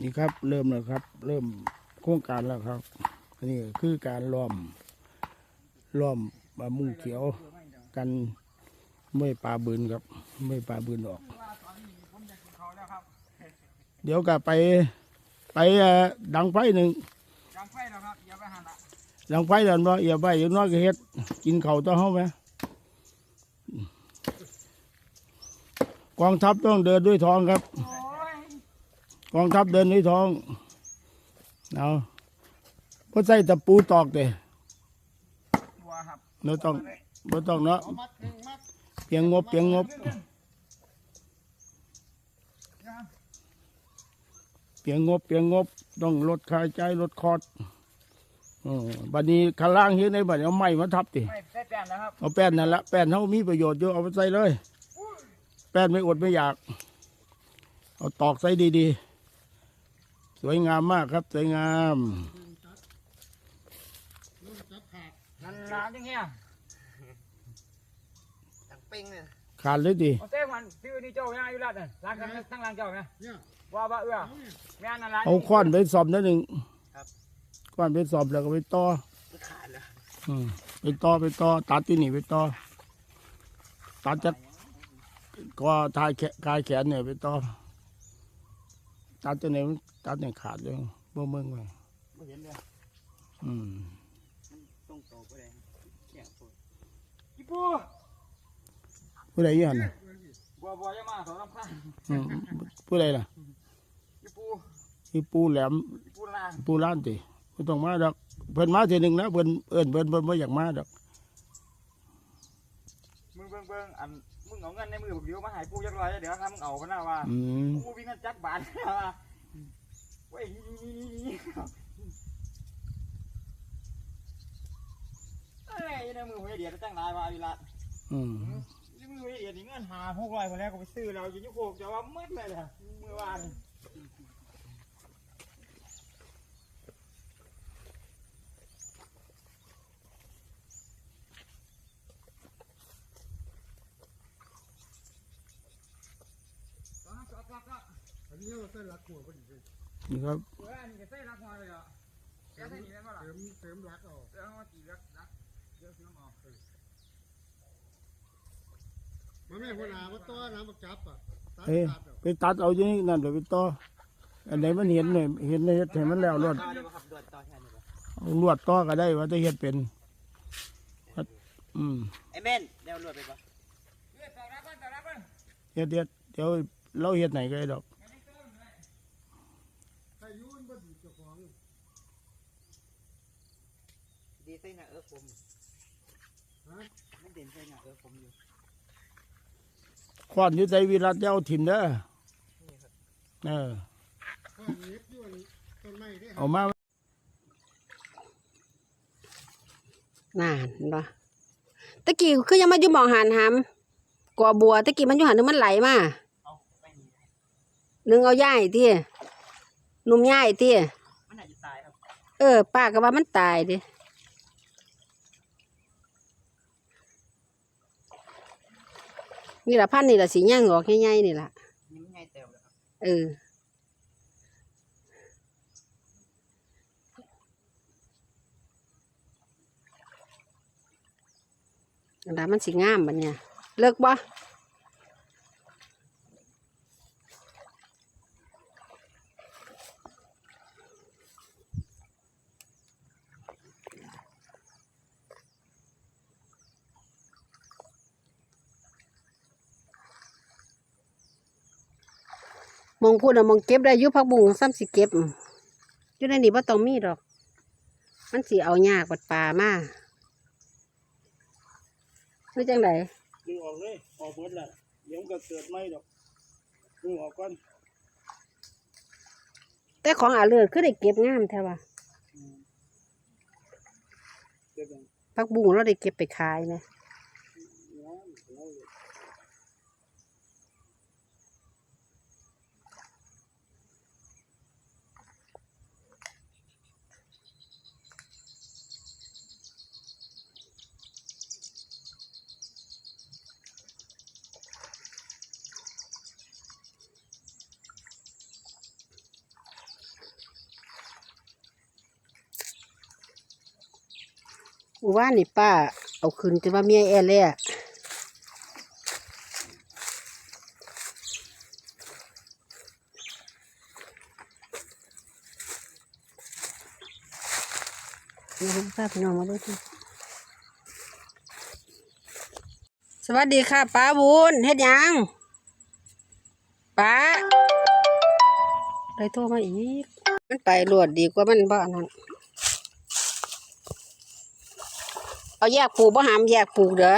นี่ครับเริ่มแล้วครับ เริ่มโครงการแล้วครับอันนี้คือการล้อมล้อมปลามุงเขียวกันไม่ปลาบืนครับ ไม่ปลาบืนออก เดี๋ยวก็ไปไปดังไฟหนึ่งยังไฟแล้วครับอย่าไปหันละดังไฟแล้วเนาะอย่าไปอย่างน้อยก็เฮ็ดกินเข่าต้องเฮาไหมกองทัพต้องเดินด้วยท้องครับ กองทัพเดินด้วยท้องเอาเพราะใส่ตะปูตอกเด้บัวครับเนาะต้องบ่ต้องเนาะเอามัดหนึ่งมัดเพียงงบเพียงงบเพียงงบเพียงงบ ต้องลดค่าใช้ลดคอร์สอืมบัดนี้ข้างล่างเฮ็ดได้บัดนี้เอาไม้มาทับติไม่ได้แป้นแล้วครับเอาแป้นนั่นละแป้นเขามีประโยชน์เยอะเอาไปใส่เลย แป้นไม่อดไม่อยาก เอาตอกใส่ดีๆ สวยงามมากครับ สวยงามนั่นน้ำจังเงี้ยตังเป้งเนี่ยขาดเลยดิเอาเต้มันชื่อนี่เจ้าย่าอยู่แล้วเนี่ยล้างกันตั้งล้างเจ้าไหมว่าว่าเอื้อแม่นั่นล้างเอาค้อนไปสอบนิดหนึ่งค้อนไปสอบแล้วก็ไปต่อมันขาดแล้วอืมไปต่อไปต่อตัดที่นี่ไปต่อตัดจากก็ทายแขนกายแขนเนี่ยไปต่อตัดตัวไหนมัน ตัดเนี่ยขาดเลยบ่เมืองไว้ไม่เห็นเลยอืมต้องโตไปเลยเนี่ยปวดกี่ปูผู้ใดอยันน่ะบัวบัวยังมาสองลำข้างอืมผู้ใดล่ะกี่ปูที่ปูแหลมกี่ปูล่างปูล้านติไม่ต้องมาดอกเพิ่นมาทีหนึ่งนะเพิ่นเอิ้นเพิ่นเพิ่นไม่อยากมาดอกมึงเบิ่งเบิ่งอันมึงเอาเงินในมือผมเดี๋ยวมาใหายปูยักร้อยเดี๋ยวทำมึงเอาพะนะว่าอืมปูวิ่งกันจักบาทว่า เว้ยอะไรในมือผมเดี๋ยวตั้งนายว่าอีละอืมนี่มือเอียดนี่เงินหาหกไรคนแล้ก็ไปซื้อเราอยู่ยี่โคกจะว่ามืดเลยเนี่ยมือวานก็ก็ก็อันนี้เราใส่รักหัวพอดีเลย นี่ครับเออนี่จะใส่รักมาเลยอะแกใส่นี่ได้ป่ะล่ะเสริมเสริมรักเอาเดี๋ยวมากี่รักรักเดี๋ยวซื้อมามันไม่หัวหน้ามาต้อน้ำบักจับอะเอ้ไปตัดเอาอยู่นี่นั่นเดี๋ยวไปต่ออันไหนมันเห็นเนี่ยเห็นในเฮ็ดให้มันแล้วรวดต่อเลยครับดวดต่อแทนเลวดต่อก็ได้ว่าจะเฮ็ดเป็นอืมไอ้แม่นเดี๋ยวรวดไปปะเดี๋ยวเฮ็ดเฮ็ดเดี๋ยวเราเฮ็ดไหนก็ได้ดอก ใส่ยุ่นบ่ดีเจ้าของ ดีใส่หน้าเออผมฮะมันเด่นใส่หน้าเออผมอยู่ขวานอยู่ใจวิรัตจะเอาถิ่มเด้อเออข้อเน็บอยู่อันต้นไม้ได้เอามาน่าเห็นปะตะกี้คือยังมาอยู่หมองหันหำก่อบัวตะกี้มันอยู่หันนึงมันไหลมาเอาไปนี่นึงเอาย่ายที่นุ่มย่ายที่มันอาจจะตายครับเออป้าก็ว่ามันตายดิ นี่ละพันธุ์นี่ละสีย่างออกง่ายๆนี่ละนี่มันง่ายเต็มเลยครับเอออันนั้นมันสีงามบัดเนี่ย เลิกบ่ มองพูดอะมองเก็บได้อยุพักบุงซ้ำสิเก็บอืมอยู่ในนี้บ่ต้องมีดอก มันสิเอายากกว่าปลามาหรือจังไดดึงออกเลยออกหมดแล้วเดี๋ยวมันก็เกิดไหมดอกดึงออกก่อนแต่ของอาเลือดคือได้เก็บงามแท้ว่ะเก็บเอาพักบุงเราได้เก็บไปขายไหม หมู่บ้านนี่ป้า เอาขึ้นจะว่าเมียแอร์เลยอะมาดูป้าพี่น้องมาดูที่สวัสดีค่ะป้าบุญเฮ็ดยังป้าเลยโทรมาอีก มันไปรวดดีกว่ามันบ้านั่น เอาแยกปลูกบ่หามแยกปลูกเด้อ